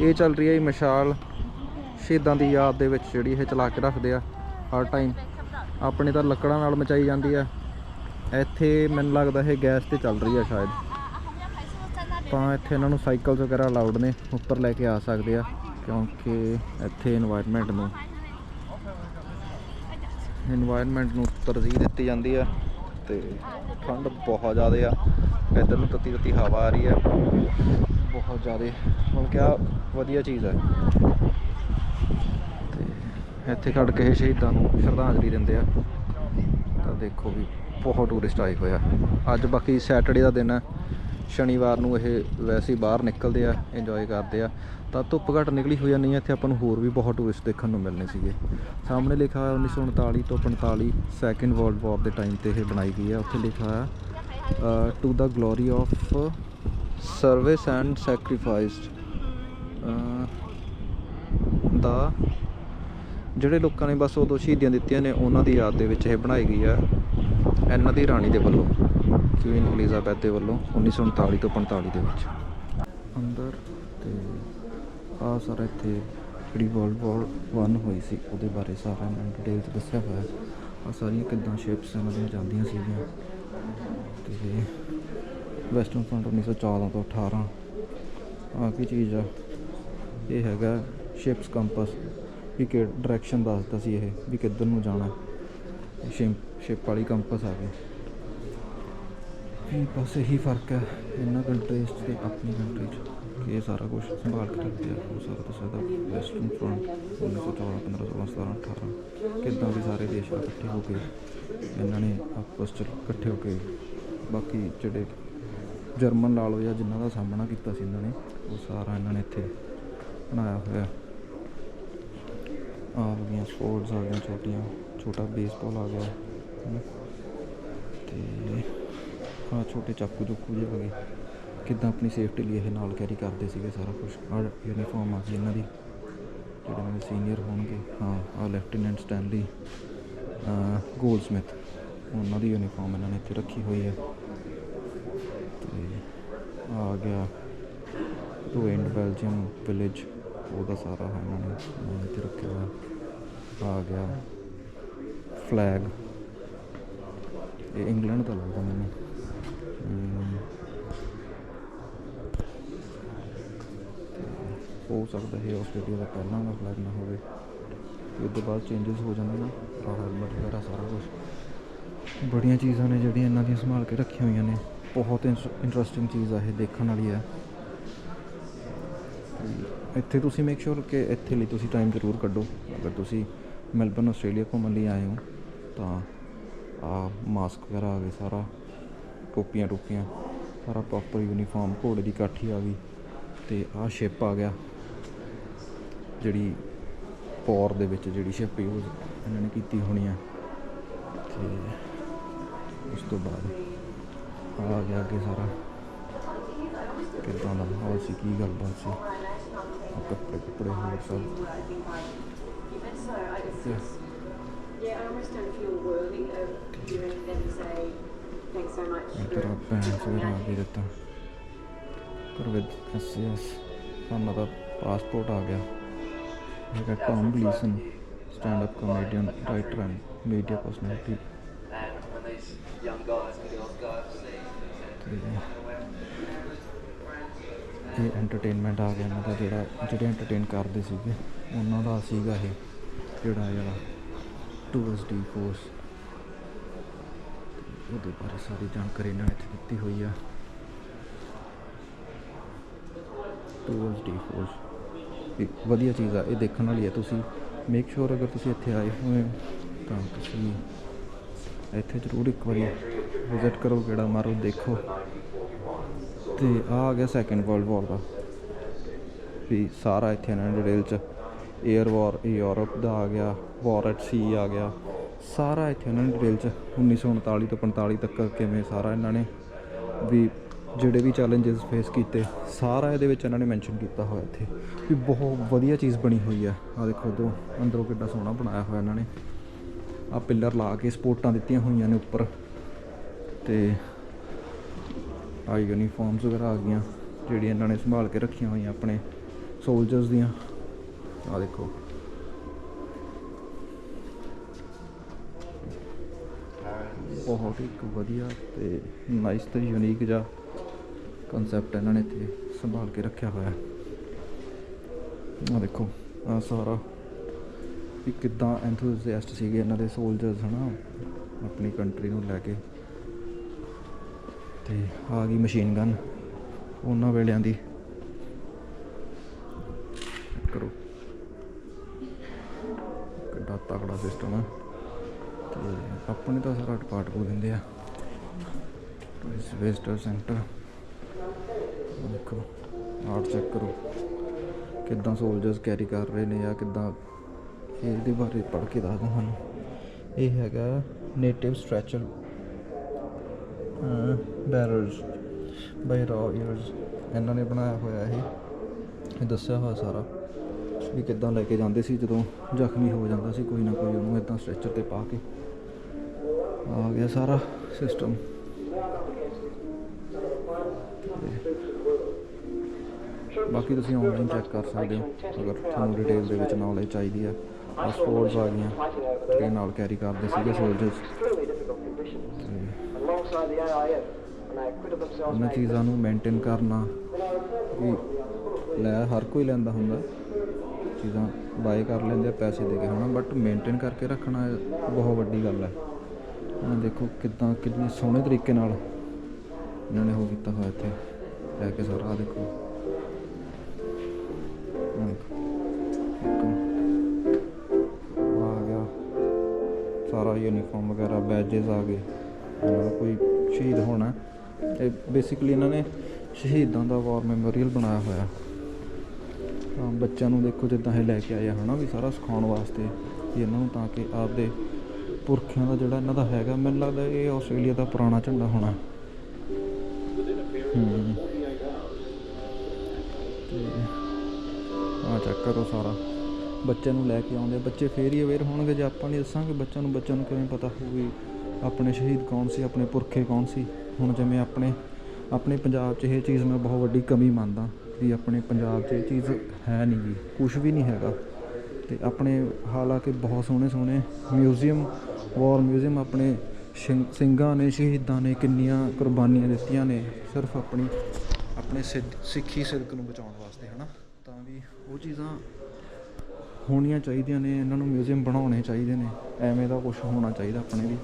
ਇਹ ਚੱਲ ਰਹੀ ਹੈ ਇਹ ਮਸ਼ਾਲ। ਸ਼ਹੀਦਾਂ ਦੀ ਯਾਦ ਦੇ ਵਿੱਚ ਜਿਹੜੀ ਇਹ ਚਲਾ ਕੇ ਰੱਖਦੇ ਆ ਹਰ ਟਾਈਮ ਆਪਣੇ ਤਾਂ ਲੱਕੜਾਂ ਨਾਲ ਮਚਾਈ ਜਾਂਦੀ ਆ। ਇੱਥੇ ਮੈਨੂੰ ਲੱਗਦਾ ਇਹ ਗੈਸ ਤੇ ਚੱਲ ਰਹੀ ਆ ਸ਼ਾਇਦ। ਤਾਂ ਇੱਥੇ ਇਹਨਾਂ ਨੂੰ ਸਾਈਕਲਸ ਵਗੈਰਾ ਅਲਾਉਡ ਨੇ, ਉੱਪਰ ਲੈ ਕੇ ਆ ਸਕਦੇ ਆ, ਕਿਉਂਕਿ ਇੱਥੇ এনवायरमेंट ਨੂੰ এনवायरमेंट ਨੂੰ ਤਰਜੀਹ ਦਿੱਤੀ ਜਾਂਦੀ ਆ ਤੇ ਠੰਡ ਬਹੁਤ ਜ਼ਿਆਦਾ ਆ। ਇੱਧਰ ਨੂੰ ਤਤੀ ਤਤੀ ਹਵਾ ਆ ਰਹੀ ਆ। ਬਹੁਤ ਜ਼ਿਆਦਾ। ਹੁਣ ਕਿ ਵਧੀਆ ਚੀਜ਼ ਹੈ ਤੇ ਇੱਥੇ ਖੜ ਕੇ ਸ਼ਹੀਦਾਂ ਨੂੰ ਸ਼ਰਧਾਂਜਲੀ ਦਿੰਦੇ ਆ। ਤਾਂ ਦੇਖੋ ਵੀ ਬਹੁਤ ਟੂਰਿਸਟ ਆਏ ਹੋਏ ਆ। ਅੱਜ ਬਾਕੀ ਸੈਟਰਡੇ ਦਾ ਦਿਨ ਹੈ ਸ਼ਨੀਵਾਰ ਨੂੰ ਇਹ ਵੈਸੇ ਹੀ ਬਾਹਰ ਨਿਕਲਦੇ ਆ ਇੰਜੋਏ ਕਰਦੇ ਆ। ਤਾਂ ਧੁੱਪ ਘੱਟ ਨਿਕਲੀ ਹੋਈ ਆ, ਨਹੀਂ ਇੱਥੇ ਆਪਾਂ ਨੂੰ ਹੋਰ ਵੀ ਬਹੁਤ ਟੂਰਿਸਟ ਦੇਖਣ ਨੂੰ ਮਿਲਣੇ ਸੀਗੇ। ਸਾਹਮਣੇ ਲਿਖਿਆ ਹੋਇਆ 1939 ਤੋਂ 45 ਸੈਕੰਡ ਵਰਲਡ ਵਾਰ ਦੇ ਟਾਈਮ ਤੇ ਇਹ ਬਣਾਈ ਗਈ ਹੈ ਉੱਥੇ ਲਿਖਿਆ ਹੋਇਆ to the glory of service and sacrificed ਦਾ ਜਿਹੜੇ ਲੋਕਾਂ ਨੇ ਬਸ ਉਦੋਂ ਸ਼ਹੀਦੀਆਂ ਦਿੱਤੀਆਂ ਨੇ, ਉਹਨਾਂ ਦੀ ਯਾਦ ਦੇ ਵਿੱਚ ਇਹ ਬਣਾਈ ਗਈ ਆ ਇਹਨਾਂ ਦੀ ਰਾਣੀ ਦੇ ਵੱਲੋਂ ਕੁਈਨ ਐਲਿਜ਼ਾਬੈਥ ਦੇ ਵੱਲੋਂ 1939 ਤੋਂ 45 ਦੇ ਵਿੱਚ। ਅੰਦਰ ਤੇ ਆ ਸਾਰਾ ਇੱਥੇ ਜਿਹੜੀ ਵਰਲਡ ਵਾਰ 1 ਹੋਈ ਸੀ, ਉਹਦੇ ਬਾਰੇ ਸਾਰਾ ਇਹਨਾਂ ਨੇ ਡਿਟੇਲ ਚ ਦੱਸਿਆ ਹੋਇਆ। ਆ ਸਾਰੀਆਂ ਕਿੱਦਾਂ ਸ਼ਿਪਸ ਇਹਨਾਂ ਦੀਆਂ ਜਾਂਦੀਆਂ ਸੀਗੀਆਂ ਤੇ ਵੈਸਟਰਨ ਫਰੰਟ 1914 ਤੋਂ 18 ਆ ਕੀ ਚੀਜ਼ ਆ? ਇਹ ਹੈਗਾ ਸ਼ਿਪਸ ਕੰਪਸ। ਵੀ ਕਿ ਡਾਇਰੈਕਸ਼ਨ ਦੱਸਦਾ ਸੀ ਇਹ, ਵੀ ਕਿੱਧਰ ਨੂੰ ਜਾਣਾ। ਸ਼ਿਪ ਸ਼ਿਪ ਵਾਲੀ ਕੰਪਸ ਆ ਗਈ। ਬਸ ਇਹੀ ਫ਼ਰਕ ਹੈ, ਇਹਨਾਂ ਕੰਟਰੀਜ਼ 'ਚ ਤੇ ਆਪਣੀ ਕੰਟਰੀ 'ਚ। ਕਿ ਇਹ ਸਾਰਾ ਕੁਝ ਸੰਭਾਲ ਕੇ ਰੱਖਦੇ ਆ। ਉਹ ਸਾਰਾ ਦੱਸਿਆ ਦਾ ਵੈਸਟਰਨ ਫਰੰਟ 1914 15 16 17 18 ਕਿੱਦਾਂ ਵੀ ਸਾਰੇ ਦੇਸ਼ ਇਕੱਠੇ ਹੋ ਕੇ ਇਹਨਾਂ ਨੇ ਆਪਸ 'ਚ ਇਕੱਠੇ ਹੋ ਕੇ ਬਾਕੀ ਜਿਹੜੇ ਜਰਮਨ ਲਾ ਲਓ ਜਾਂ ਜਿਨ੍ਹਾਂ ਦਾ ਸਾਹਮਣਾ ਕੀਤਾ ਸੀ ਇਹਨਾਂ ਨੇ, ਉਹ ਸਾਰਾ ਇਹਨਾਂ ਨੇ ਇੱਥੇ ਬਣਾਇਆ ਹੋਇਆ। ਆ ਗਈਆਂ ਸਪੋਰਟਸ ਆ ਗਈਆਂ ਛੋਟੀਆਂ, ਛੋਟਾ ਬੇਸਬਾਲ ਆ ਗਿਆ, ਹਨਾ। ਤੇ ਆ ਛੋਟੇ ਚਾਕੂ ਚੁੱਕੂ ਜਿਹੇ ਆ ਗਏ ਕਿੱਦਾਂ ਆਪਣੀ ਸੇਫਟੀ ਲਈ ਇਹ ਨਾਲ ਕੈਰੀ ਕਰਦੇ ਸੀਗੇ ਸਾਰਾ ਕੁਝ ਆ ਯੂਨੀਫਾਰਮ ਆ ਗਈ ਇਹਨਾਂ ਦੀ, ਜਿਹੜੇ ਮੇਰੇ ਸੀਨੀਅਰ ਹੋਣਗੇ। ਹਾਂ ਆ ਲੈਫਟੀਨੈਂਟ ਸਟੈਨਲੀ ਗੋਲਡ ਸਮਿਥ ਉਹਨਾਂ ਦੀ ਯੂਨੀਫਾਰਮ ਇਹਨਾਂ ਨੇ ਇੱਥੇ ਰੱਖੀ ਹੋਈ ਹੈ। ਆ ਗਿਆ। ਟੂ ਰੂਇੰਡ ਬੈਲਜੀਅਮ ਵਿਲੇਜ ਉਹਦਾ ਸਾਰਾ ਹੈ ਇਹਨਾਂ ਨੇ ਅਹ ਇੱਥੇ ਰੱਖਿਆ ਹੋਇਆ। ਆ ਗਿਆ। ਫਲੈਗ ਇਹ ਇੰਗਲੈਂਡ ਦਾ ਲੱਗਦਾ ਮੈਨੂੰ। ਹੋ ਸਕਦਾ ਹੈ ਆਸਟ੍ਰੇਲੀਆ ਦਾ ਪਹਿਲਾਂ ਦਾ ਫਲੈਗ ਨਾ ਹੋਵੇ। ਤੇ ਉਹਦੇ ਬਾਅਦ ਚੇਂਜਸ ਹੋ ਜਾਂਦੇ ਨਾ ਆ ਹੈਲਮਟ ਵਗੈਰਾ ਸਾਰਾ ਕੁਝ ਬੜੀਆਂ ਚੀਜ਼ਾਂ ਨੇ ਜਿਹੜੀਆਂ ਇਹਨਾਂ ਦੀਆਂ ਸੰਭਾਲ ਕੇ ਰੱਖੀਆਂ ਹੋਈਆਂ ਨੇ। ਬਹੁਤ ਇੰਟਰਸਟਿੰਗ ਚੀਜ਼ ਆ, ਇਹ ਦੇਖਣ ਵਾਲੀ ਆ। ਇੱਥੇ ਤੁਸੀਂ ਮੇਕ ਸ਼ੋਰ ਕਿ ਇੱਥੇ ਲਈ ਤੁਸੀਂ ਟਾਈਮ ਜ਼ਰੂਰ ਕੱਢੋ। ਅਗਰ ਤੁਸੀਂ ਮੈਲਬਨ ਆਸਟ੍ਰੇਲੀਆ ਘੁੰਮਣ ਲਈ ਆਏ ਹੋ, ਤਾਂ ਆ ਮਾਸਕ ਵਗੈਰਾ ਆ ਗਏ ਸਾਰਾ, ਟੋਪੀਆਂ ਟੋਪੀਆਂ, ਸਾਰਾ ਪ੍ਰੋਪਰ ਯੂਨੀਫਾਰਮ ਘੋੜੇ ਦੀ ਕਾਠੀ ਆ ਗਈ ਤੇ ਆ ਸ਼ਿਪ ਆ ਗਿਆ। ਜਿਹੜੀ ਪੌਰ ਦੇ ਵਿੱਚ ਜਿਹੜੀ ਸ਼ਿਪ ਯੂਜ਼ ਇਹਨਾਂ ਨੇ ਕੀਤੀ ਹੋਣੀ ਆ। ਤੇ ਉਸ ਤੋਂ ਬਾਅਦ ਆ ਗਿਆ ਅੱਗੇ ਸਾਰਾ ਕਿੱਦਾਂ ਦਾ ਮਾਹੌਲ ਸੀ ਕੀ ਗੱਲਬਾਤ ਸੀ ਆਹ ਕੱਪੜੇ ਕੱਪੜੇ ਹੋਰ ਸਭ Yes. Yeah, I almost don't feel worthy of hearing them say thanks so much. ਇੱਧਰ ਆ ਪੈਂਸ ਵਗੈਰਾ ਆ ਵੀ ਦਿੱਤਾ ਪਰ ਵਿਦ ਐਸ ਉਹਨਾਂ ਦਾ ਪਾਸਪੋਰਟ ਆ ਗਿਆ ਹੈਗਾ Tom Gleeson stand up comedian writer and media personality when these young guys and girls go overseas. ਇਹ ਐਂਟਰਟੇਨਮੈਂਟ ਆ ਗਿਆ ਇਹਨਾਂ ਦਾ ਜਿਹੜਾ, ਜਿਹੜੇ ਐਂਟਰਟੇਨ ਕਰਦੇ ਸੀਗੇ, ਉਹਨਾਂ ਦਾ ਸੀਗਾ ਇਹ, ਜਿਹੜਾ ਜਿਹੜਾ ਟੂਰਿਸਟ ਡੀ ਫੋਰਸ ਉਹਦੇ ਬਾਰੇ ਸਾਰੀ ਜਾਣਕਾਰੀ ਇਹਨਾਂ ਨੇ ਇੱਥੇ ਦਿੱਤੀ ਹੋਈ ਆ। ਟੂਰਿਸਟ ਡੀ ਫੋਰਸ ਇੱਕ ਵਧੀਆ ਚੀਜ਼ ਆ, ਇਹ ਦੇਖਣ ਵਾਲੀ ਹੈ ਤੁਸੀਂ। ਮੇਕ ਸ਼ੋਰ ਅਗਰ ਤੁਸੀਂ ਇੱਥੇ ਆਏ ਹੋਏ ਤਾਂ ਤੁਸੀਂ ਇੱਥੇ ਜ਼ਰੂਰ ਇੱਕ ਵਾਰੀ ਵਿਜ਼ਿਟ ਕਰੋ ਕਿਹੜਾ ਮਾਰੋ, ਦੇਖੋ। ਤੇ ਆਹ ਆ ਗਿਆ ਸੈਕੰਡ ਵਰਲਡ ਵਾਰ ਦਾ। ਵੀ ਸਾਰਾ ਇੱਥੇ ਇਹਨਾਂ ਨੇ ਡਿਟੇਲ ਚ 에ਅਰ ਵਾਰ ਯੂਰਪ ਦਾ ਆ ਗਿਆ ਵਾਰ ਐਟ ਸੀ ਆ ਗਿਆ। ਸਾਰਾ ਇੱਥੇ ਇਹਨਾਂ ਨੇ ਡਿਟੇਲ ਚ 1939 ਤੋਂ 45 ਤੱਕ ਕਿਵੇਂ ਸਾਰਾ ਇਹਨਾਂ ਨੇ ਵੀ ਜਿਹੜੇ ਵੀ ਚੈਲੰਜਸ ਫੇਸ ਕੀਤੇ, ਸਾਰਾ ਇਹਦੇ ਵਿੱਚ ਇਹਨਾਂ ਨੇ ਮੈਂਸ਼ਨ ਕੀਤਾ ਹੋਇਆ ਇੱਥੇ। ਵੀ ਬਹੁਤ ਵਧੀਆ ਚੀਜ਼ ਬਣੀ ਹੋਈ ਆ। ਆ ਦੇਖੋ ਦੋ, ਅੰਦਰੋਂ ਕਿੱਡਾ ਸੋਹਣਾ ਬਣਾਇਆ ਹੋਇਆ ਇਹਨਾਂ ਨੇ। ਆ ਪਿੱਲਰ ਲਾ ਕੇ ਸਪੋਰਟਾਂ ਦਿੱਤੀਆਂ ਹੋਈਆਂ ਨੇ ਉੱਪਰ। ਤੇ ਆ ਯੂਨੀਫਾਰਮਸ ਵਗੈਰਾ ਆ ਗਈਆਂ, ਜਿਹੜੀਆਂ ਇਹਨਾਂ ਨੇ ਸੰਭਾਲ ਕੇ ਰੱਖੀਆਂ ਹੋਈਆਂ ਆਪਣੇ ਸੋਲਜਰਸ ਦੀਆਂ। ਆ ਦੇਖੋ। ਬਹੁਤ ਇੱਕ ਵਧੀਆ ਤੇ ਨਾਈਸ ਤੇ ਯੂਨੀਕ ਜਿਹਾ ਕਨਸੈਪਟ ਇਹਨਾਂ ਨੇ ਇੱਥੇ ਸੰਭਾਲ ਕੇ ਰੱਖਿਆ ਹੋਇਆ। ਆ ਦੇਖੋ ਆ ਸਾਰਾ ਵੀ ਕਿੱਦਾਂ ਐਂਥੂਸੀਆਸਟ ਸੀਗੇ ਇਹਨਾਂ ਦੇ ਸੋਲਜਰਸ ਹਨਾ? ਆਪਣੀ ਕੰਟਰੀ ਨੂੰ ਲੈ ਕੇ। ਤੇ ਆ ਗਈ ਮਸ਼ੀਨ ਗਨ ਉਹਨਾਂ ਵੇਲਿਆਂ ਦੀ। ਕਰੋ। ਕਿੱਡਾ ਤਕੜਾ ਸਿਸਟਮ ਆ। ਤੇ ਆਪਣੇ ਤਾਂ ਸਾਰਾ ਡਿਪਾਰਟ ਕੋ ਦਿੰਦੇ ਆ। ਟੂਰਿਸਟ ਵਿਜ਼ਟਰ ਸੈਂਟਰ ਦੇਖੋ ਆਰਟ ਚੈੱਕ ਕਰੋ। ਕਿੱਦਾਂ ਸੋਲਜਰਸ ਕੈਰੀ ਕਰ ਰਹੇ ਨੇ ਜਾਂ ਕਿੱਦਾਂ, ਇਹਦੇ ਬਾਰੇ ਪੜ੍ਹ ਕੇ ਦੱਸਦਾ ਤੁਹਾਨੂੰ ਇਹ ਹੈਗਾ ਨੇਟਿਵ ਸਟ੍ਰੈਚਰ ਬੈਰਲਸ ਬਾਈ ਰॉ ਇਅਰਸ ਇਹਨਾਂ ਨੇ ਬਣਾਇਆ ਹੋਇਆ ਇਹ। ਇਹ ਦੱਸਿਆ ਹੋਇਆ ਸਾਰਾ ਵੀ ਕਿੱਦਾਂ ਲੈ ਕੇ ਜਾਂਦੇ ਸੀ, ਜਦੋਂ ਜ਼ਖਮੀ ਹੋ ਜਾਂਦਾ ਸੀ ਕੋਈ ਨਾ ਕੋਈ, ਉਹਨੂੰ ਇਦਾਂ ਸਟ੍ਰੈਚਰ ਤੇ ਪਾ ਕੇ। ਆ ਗਿਆ ਸਾਰਾ ਸਿਸਟਮ ਬਾਕੀ ਤੁਸੀਂ ਆਨਲਾਈਨ ਚੈੱਕ ਕਰ ਸਕਦੇ ਹੋ, ਅਗਰ ਤੁਹਾਨੂੰ ਡਿਟੇਲ ਦੇ ਵਿੱਚ ਨੌਲੇਜ ਚਾਹੀਦੀ ਹੈ। ਆ ਸਪੋਰਟਸ ਆ ਗਈਆਂ, ਤੇ ਨਾਲ ਕੈਰੀ ਕਰਦੇ ਸੀਗੇ ਸੋਲਜਰਸ ਉਹਨਾਂ. ਚੀਜ਼ਾਂ ਨੂੰ ਮੇਨਟੇਨ ਕਰਨਾ ਵੀ ਲੈ ਹਰ ਕੋਈ ਲੈਂਦਾ ਹੁੰਦਾ। ਚੀਜ਼ਾਂ ਬਾਏ ਕਰ ਲੈਂਦੇ ਆ ਪੈਸੇ ਦੇ ਕੇ ਹਨਾ? ਬਟ ਮੇਨਟੇਨ ਕਰਕੇ ਰੱਖਣਾ ਬਹੁਤ ਵੱਡੀ ਗੱਲ ਹੈ। ਹੁਣ ਦੇਖੋ ਕਿੱਦਾਂ ਕਿੰਨੇ ਸੋਹਣੇ ਤਰੀਕੇ ਨਾਲ ਇਹਨਾਂ ਨੇ ਉਹ ਕੀਤਾ ਹੋਇਆ ਇੱਥੇ। ਲੈ ਕੇ ਸਾਰਾ ਦੇਖੋ। ਆ ਗਿਆ। ਸਾਰਾ ਯੂਨੀਫਾਰਮ ਵਗੈਰਾ ਬੈਜਸ ਆ ਗਏ। ਇਹਨਾਂ ਦਾ ਕੋਈ ਸ਼ਹੀਦ ਹੋਣਾ। ਇਹ ਬੇਸਿਕਲੀ ਇਹਨਾਂ ਨੇ ਸ਼ਹੀਦਾਂ ਦਾ ਵਾਰ ਮੈਮੋਰੀਅਲ ਬਣਾਇਆ ਹੋਇਆ। ਤਾਂ ਬੱਚਿਆਂ ਨੂੰ ਦੇਖੋ ਜਿੱਦਾਂ ਇਹ ਲੈ ਕੇ ਆਇਆ ਆ ਹਨਾ ਵੀ ਸਾਰਾ ਸਿਖਾਉਣ ਵਾਸਤੇ ਵੀ ਇਹਨਾਂ ਨੂੰ ਤਾਂ ਕਿ ਆਪਦੇ ਪੁਰਖਿਆਂ ਦਾ ਜਿਹੜਾ ਇਹਨਾਂ ਦਾ ਹੈਗਾ, ਮੈਨੂੰ ਲੱਗਦਾ ਇਹ ਆਸਟ੍ਰੇਲੀਆ ਦਾ ਪੁਰਾਣਾ ਝੰਡਾ ਹੋਣਾ। ਆ ਚੈੱਕ ਕਰੋ ਸਾਰਾ। ਬੱਚਿਆਂ ਨੂੰ ਲੈ ਕੇ ਆਉਂਦੇ ਬੱਚੇ ਫੇਰ ਹੀ ਅਵੇਅਰ ਹੋਣਗੇ ਜੇ ਆਪਾਂ ਨਹੀਂ ਦੱਸਾਂਗੇ, ਬੱਚਿਆਂ ਨੂੰ ਬੱਚਿਆਂ ਨੂੰ ਕਿਵੇਂ ਪਤਾ ਹੋਊ ਆਪਣੇ ਸ਼ਹੀਦ ਕੌਣ ਸੀ, ਆਪਣੇ ਪੁਰਖੇ ਕੌਣ ਸੀ। ਹੁਣ ਜਿਵੇਂ ਆਪਣੇ ਆਪਣੇ ਪੰਜਾਬ 'ਚ ਇਹ ਚੀਜ਼ ਮੈਂ ਬਹੁਤ ਵੱਡੀ ਕਮੀ ਮੰਨਦਾ ਵੀ ਆਪਣੇ ਪੰਜਾਬ 'ਚ ਇਹ ਚੀਜ਼ ਹੈ ਨਹੀਂ ਜੀ ਕੁਝ ਵੀ ਨਹੀਂ ਹੈਗਾ। ਤੇ ਆਪਣੇ ਹਾਲਾਂਕਿ ਬਹੁਤ ਸੋਹਣੇ ਸੋਹਣੇ ਮਿਊਜ਼ੀਅਮ ਵਾਰ ਮਿਊਜ਼ੀਅਮ ਆਪਣੇ ਸ਼ਿੰ- ਸਿੰਘਾਂ ਨੇ, ਸ਼ਹੀਦਾਂ ਨੇ ਕਿੰਨੀਆਂ ਕੁਰਬਾਨੀਆਂ ਦਿੱਤੀਆਂ ਨੇ ਸਿਰਫ ਆਪਣੀ, ਆਪਣੇ ਸਿੱਧ- ਸਿੱਖੀ ਸਿਰਕ ਨੂੰ ਬਚਾਉਣ ਵਾਸਤੇ, ਹਨਾ? ਤਾਂ ਵੀ ਉਹ ਚੀਜ਼ਾਂ ਹੋਣੀਆਂ ਚਾਹੀਦੀਆਂ ਨੇ, ਇਹਨਾਂ ਨੂੰ ਮਿਊਜ਼ੀਅਮ ਬਣਾਉਣੇ ਚਾਹੀਦੇ ਨੇ, ਐਵੇਂ ਦਾ ਕੁਝ ਹੋਣਾ ਚਾਹੀਦਾ ਆਪਣੇ ਵੀ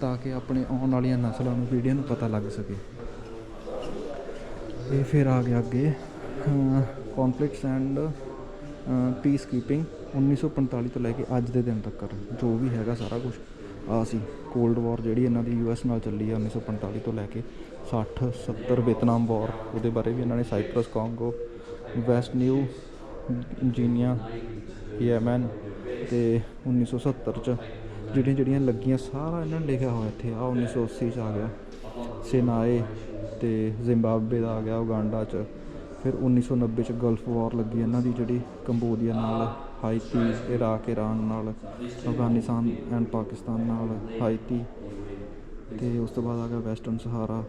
ਤਾਂ ਕਿ ਆਪਣੇ ਆਉਣ ਵਾਲੀਆਂ ਨਸਲਾਂ ਨੂੰ, ਪੀੜ੍ਹੀਆਂ ਨੂੰ ਪਤਾ ਲੱਗ ਸਕੇ। ਇਹ ਫਿਰ ਆ ਗਿਆ ਅੱਗੇ ਕੌਨਫਲਿਕਟਸ ਐਂਡ ਪੀਸ ਕੀਪਿੰਗ 1945 ਤੋਂ ਲੈ ਕੇ ਅੱਜ ਦੇ ਦਿਨ ਤੱਕ, ਜੋ ਵੀ ਹੈਗਾ ਸਾਰਾ ਕੁਝ ਆ ਸੀ ਕੋਲਡ ਵਾਰ ਜਿਹੜੀ ਇਹਨਾਂ ਦੀ ਯੂਐਸ ਨਾਲ ਚੱਲੀ ਆ 1945 ਤੋਂ ਲੈ ਕੇ 60 70 ਵੀਅਤਨਾਮ ਵਾਰ ਉਹਦੇ ਬਾਰੇ ਵੀ ਇਹਨਾਂ ਨੇ Cyprus Congo West New Guinea Yemen ਤੇ 1970 ਚ ਜਿਹੜੀਆਂ ਜਿਹੜੀਆਂ ਲੱਗੀਆਂ ਸਾਰਾ ਇਹਨਾਂ ਨੇ ਲਿਖਿਆ ਹੋਇਆ ਇੱਥੇ। ਆ 1980 ਚ ਆ ਗਿਆ। ਸਿਨਾਏ ਤੇ ਜ਼ਿੰਬਾਬਵੇ ਦਾ ਆ ਗਿਆ ਉਗਾਂਡਾ ਚ। ਫਿਰ 1990 ਚ ਗਲਫ ਵਾਰ ਲੱਗੀ ਇਹਨਾਂ ਦੀ ਜਿਹੜੀ ਕੰਬੋਡੀਆ ਨਾਲ, ਹਾਈਤੀ, ਇਰਾਕ, ਇਰਾਨ ਨਾਲ, ਅਫਗਾਨਿਸਤਾਨ ਐਂਡ ਪਾਕਿਸਤਾਨ ਨਾਲ ਹਾਈਤੀ ਤੇ ਉਸ ਤੋਂ ਬਾਅਦ ਆ ਗਿਆ ਵੈਸਟਰਨ ਸਹਾਰਾ।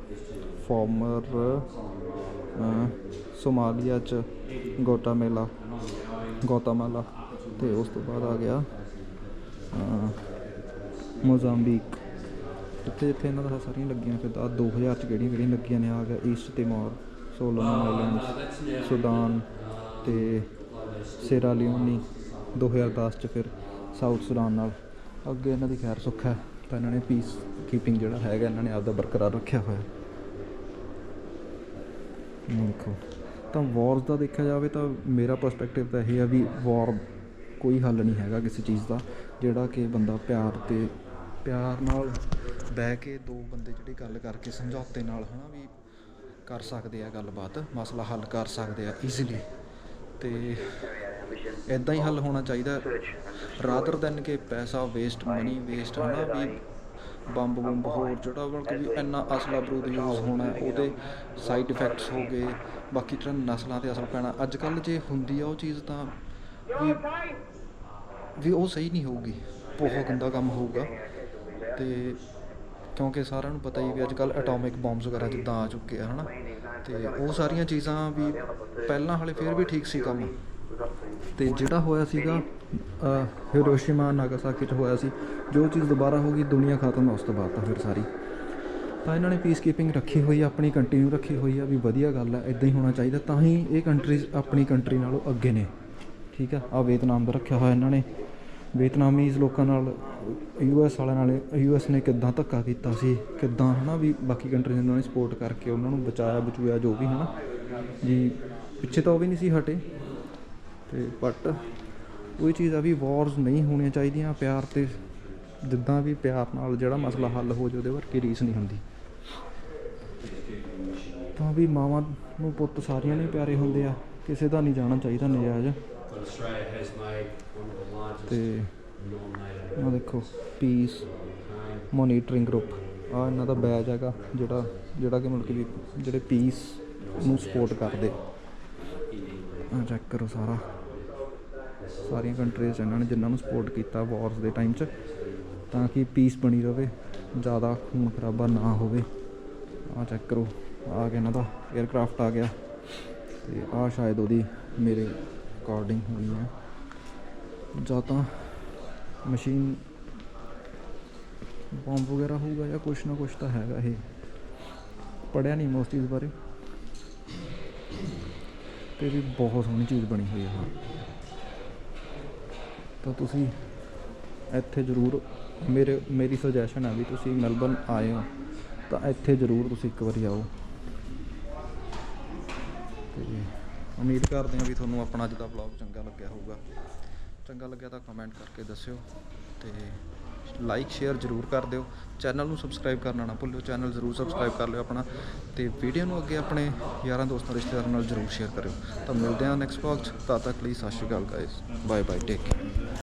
ਫਾਰਮਰ ਸੋਮਾਲੀਆ ਚ ਗੋਟਾ ਮੇਲਾ। ਗੌਤਮਾਲਾ ਤੇ ਉਸ ਤੋਂ ਬਾਅਦ ਆ ਗਿਆ ਅਹ, ਮੋਜ਼ਾਂਬੀਕ। ਜਿੱਥੇ ਜਿੱਥੇ ਇਹਨਾਂ ਦਾ ਸਾਰੀਆਂ ਲੱਗੀਆਂ ਫਿਰ ਆ 2000 ਚ ਕਿਹੜੀਆਂ ਕਿਹੜੀਆਂ ਲੱਗੀਆਂ ਨੇ ਆ ਗਿਆ East Timor Solomon Islands Sudan ਤੇ ਸੇਰਾ ਲਿਓਨੀ 2010 ਚ ਫਿਰ ਸਾਊਥ ਸੁਡਾਨ ਨਾਲ। ਅੱਗੇ ਇਹਨਾਂ ਦੀ ਖੈਰ ਸੁੱਖ ਹੈ ਤਾਂ ਇਹਨਾਂ ਨੇ ਪੀਸ ਕੀਪਿੰਗ ਜਿਹੜਾ ਹੈਗਾ ਇਹਨਾਂ ਨੇ ਆਪਦਾ ਬਰਕਰਾਰ ਰੱਖਿਆ ਹੋਇਆ। ਦੇਖੋ। ਤਾਂ ਵਾਰਸ ਦਾ ਦੇਖਿਆ ਜਾਵੇ ਤਾਂ ਮੇਰਾ ਪਰਸਪੈਕਟਿਵ ਤਾਂ ਇਹ ਆ ਵੀ ਵਾਰ ਕੋਈ ਹੱਲ ਨਹੀਂ ਹੈਗਾ ਕਿਸੇ ਚੀਜ਼ ਦਾ, ਜਿਹੜਾ ਕਿ ਬੰਦਾ ਪਿਆਰ ਤੇ, ਪਿਆਰ ਨਾਲ ਬਹਿ ਕੇ ਦੋ ਬੰਦੇ ਜਿਹੜੇ ਗੱਲ ਕਰਕੇ ਸਮਝੌਤੇ ਨਾਲ ਹਨਾ ਵੀ ਕਰ ਸਕਦੇ ਆ ਗੱਲਬਾਤ, ਮਸਲਾ ਹੱਲ ਕਰ ਸਕਦੇ ਆ ਈਜ਼ੀਲੀ ਤੇ ਇਦਾਂ ਹੀ ਹੱਲ ਹੋਣਾ ਚਾਹੀਦਾ ਰਾਦਰ ਦੈਨ ਕਿ ਪੈਸਾ ਵੇਸਟ ਮਨੀ ਵੇਸਟ ਹਨਾ ਵੀ ਬੰਬ ਬੰਬ ਹੋਰ ਜਿਹੜਾ ਬਲਕਿ ਵੀ ਇੰਨਾ ਅਸਲਾ ਬਰੂਦ ਯੂਜ਼ ਹੋਣਾ ਉਹਦੇ ਸਾਈਡ ਇਫੈਕਟਸ ਹੋ ਗਏ ਬਾਕੀ ਜਿਹੜਾ ਨਸਲਾਂ ਤੇ ਅਸਰ ਪੈਣਾ ਅੱਜ ਕੱਲ ਜੇ ਹੁੰਦੀ ਆ ਉਹ ਚੀਜ਼ ਤਾਂ ਵੀ ਵੀ ਉਹ ਸਹੀ ਨਹੀਂ ਹੋਊਗੀ ਬਹੁਤ ਗੰਦਾ ਕੰਮ ਹੋਊਗਾ। ਤੇ ਕਿਉਂਕਿ ਸਾਰਿਆਂ ਨੂੰ ਪਤਾ ਹੀ ਵੀ ਅੱਜ ਕੱਲ ਐਟੋਮਿਕ ਬੰਬਸ ਵਗੈਰਾ ਜਿੱਦਾਂ ਆ ਚੁੱਕੇ ਆ ਹਨਾ? ਤੇ ਉਹ ਸਾਰੀਆਂ ਚੀਜ਼ਾਂ ਵੀ ਪਹਿਲਾਂ ਹਾਲੇ ਫਿਰ ਵੀ ਠੀਕ ਸੀ ਕੰਮ। ਤੇ ਜਿਹੜਾ ਹੋਇਆ ਸੀਗਾ ਹਿਰੋਸ਼ੀਮਾ ਨਾਗਾਸਾਕੀ 'ਚ ਹੋਇਆ ਸੀ। ਜੋ ਚੀਜ਼ ਦੁਬਾਰਾ ਹੋ ਗਈ, ਦੁਨੀਆ ਖਤਮ ਹੈ, ਉਸ ਤੋਂ ਬਾਅਦ ਤਾਂ ਫਿਰ ਸਾਰੀ। ਤਾਂ ਇਹਨਾਂ ਨੇ ਪੀਸ ਕੀਪਿੰਗ ਰੱਖੀ ਹੋਈ ਆ, ਆਪਣੀ ਕੰਟੀਨਿਊ ਰੱਖੀ ਹੋਈ ਆ ਵੀ ਵਧੀਆ ਗੱਲ ਹੈ ਇਦਾਂ ਹੀ ਹੋਣਾ ਚਾਹੀਦਾ, ਤਾਂ ਹੀ ਇਹ ਕੰਟਰੀਜ਼ ਆਪਣੀ ਕੰਟਰੀ ਨਾਲੋਂ ਅੱਗੇ ਨੇ। ਠੀਕ ਆ ਆ ਵੀਅਤਨਾਮ ਦਾ ਰੱਖਿਆ ਹੋਇਆ ਇਹਨਾਂ ਨੇ। ਵੀਅਤਨਾਮੀਜ਼ ਲੋਕਾਂ ਨਾਲ ਯੂਐਸ ਵਾਲਿਆਂ ਨਾਲ ਯੂਐਸ ਨੇ ਕਿੱਦਾਂ ਧੱਕਾ ਕੀਤਾ ਸੀ, ਕਿੱਦਾਂ ਹਨਾ ਵੀ ਬਾਕੀ ਕੰਟਰੀਜ਼ ਨੇ ਉਹਨਾਂ ਨੇ ਸਪੋਰਟ ਕਰਕੇ ਉਹਨਾਂ ਨੂੰ ਬਚਾਇਆ, ਬਚੂਇਆ, ਜੋ ਵੀ ਹਨਾ। ਜੀ, ਪਿੱਛੇ ਤਾਂ ਉਹ ਵੀ ਨਹੀਂ ਸੀ ਹਟੇ। ਤੇ ਬਟ ਕੋਈ ਚੀਜ਼ ਆ ਵੀ ਵਾਰਸ ਨਹੀਂ ਹੋਣੀਆਂ ਚਾਹੀਦੀਆਂ, ਪਿਆਰ ਤੇ ਜਿੱਦਾਂ ਵੀ ਪਿਆਰ ਨਾਲ ਜਿਹੜਾ ਮਸਲਾ ਹੱਲ ਹੋ ਜਾਵੇ ਉਹਦੇ ਵਰਗੀ ਰੀਸ ਨਹੀਂ ਹੁੰਦੀ। ਤਾਂ ਵੀ ਮਾਵਾਂ ਨੂੰ ਪੁੱਤ ਸਾਰੀਆਂ ਨੇ ਪਿਆਰੇ ਹੁੰਦੇ ਆ, ਕਿਸੇ ਦਾ ਨਹੀਂ ਜਾਣਾ ਚਾਹੀਦਾ ਨਜਾਇਜ਼। Australia ਤੇ ਆ ਦੇਖੋ ਪੀਸ ਮੋਨੀਟਰਿੰਗ ਗਰੁੱਪ ਆ ਇਹਨਾਂ ਦਾ ਬੈਜ ਹੈਗਾ, ਜਿਹੜਾ ਜਿਹੜਾ ਕਿ ਮਤਲਬ ਕਿ ਜਿਹੜੇ ਪੀਸ ਨੂੰ ਸਪੋਰਟ ਕਰਦੇ। ਆ ਚੈੱਕ ਕਰੋ ਸਾਰਾ। ਸਾਰੀਆਂ ਕੰਟਰੀਜ਼ ਇਹਨਾਂ ਨੇ ਜਿਨ੍ਹਾਂ ਨੂੰ ਸਪੋਰਟ ਕੀਤਾ ਵਾਰਸ ਦੇ ਟਾਈਮ 'ਚ, ਤਾਂ ਕਿ ਪੀਸ ਬਣੀ ਰਵੇ, ਜ਼ਿਆਦਾ ਖੂਨ ਖਰਾਬਾ ਨਾ ਹੋਵੇ। ਆ ਚੈੱਕ ਕਰੋ, ਆ ਗਿਆ ਇਹਨਾਂ ਦਾ 에ਅਰਕ੍ਰਾਫਟ ਆ ਗਿਆ। ਤੇ ਆ ਸ਼ਾਇਦ ਉਹਦੀ ਮੇਰੇ ਅਕੋਰਡਿੰਗ ਹੋਣੀ ਹੈ। ਜਾਂ ਤਾਂ ਮਸ਼ੀਨ ਬੰਬ ਵਗੈਰਾ ਹੋਊਗਾ ਜਾਂ ਕੁਛ ਨਾ ਕੁਛ ਤਾਂ ਹੈਗਾ ਇਹ। ਪੜਿਆ ਨਹੀਂ ਮੋਸਟ ਇਸ ਬਾਰੇ। ਤੇ ਵੀ ਬਹੁਤ ਸੋਹਣੀ ਚੀਜ਼ ਬਣੀ ਹੋਈ ਹੈ। ਤਾਂ ਤੁਸੀਂ ਇੱਥੇ ਜ਼ਰੂਰ ਮੇਰੇ, ਮੇਰੀ ਸੁਜੈਸ਼ਨ ਹੈ ਵੀ ਤੁਸੀਂ ਮੈਲਬਨ ਆਏ ਹੋ, ਤਾਂ ਇੱਥੇ ਜ਼ਰੂਰ ਤੁਸੀਂ ਇੱਕ ਵਾਰੀ ਆਓ। ਤੇ ਉਮੀਦ ਕਰਦੇ ਹਾਂ ਵੀ ਤੁਹਾਨੂੰ ਆਪਣਾ ਅੱਜ ਦਾ ਵਲੌਗ ਚੰਗਾ ਲੱਗਿਆ ਹੋਊਗਾ। ਚੰਗਾ ਲੱਗਿਆ ਤਾਂ ਕਮੈਂਟ ਕਰਕੇ ਦੱਸਿਓ ਤੇ ਲਾਈਕ ਸ਼ੇਅਰ ਜ਼ਰੂਰ ਕਰ ਦਿਓ। ਚੈਨਲ ਨੂੰ ਸਬਸਕ੍ਰਾਈਬ ਕਰਨਾ ਨਾ ਭੁੱਲਿਓ। ਚੈਨਲ ਜ਼ਰੂਰ ਸਬਸਕ੍ਰਾਈਬ ਕਰ ਲਿਓ ਆਪਣਾ। ਤੇ ਵੀਡੀਓ ਨੂੰ ਅੱਗੇ ਆਪਣੇ ਯਾਰਾਂ ਦੋਸਤਾਂ, ਰਿਸ਼ਤੇਦਾਰਾਂ ਨਾਲ ਜ਼ਰੂਰ ਸ਼ੇਅਰ ਕਰਿਓ। ਤਾਂ ਮਿਲਦੇ ਹਾਂ ਨੈਕਸਟ ਵਲੌਗ 'ਚ। ਤਦ ਤੱਕ ਲਈ ਸਤਿ ਸ਼੍ਰੀ ਅਕਾਲ guys bye bye take care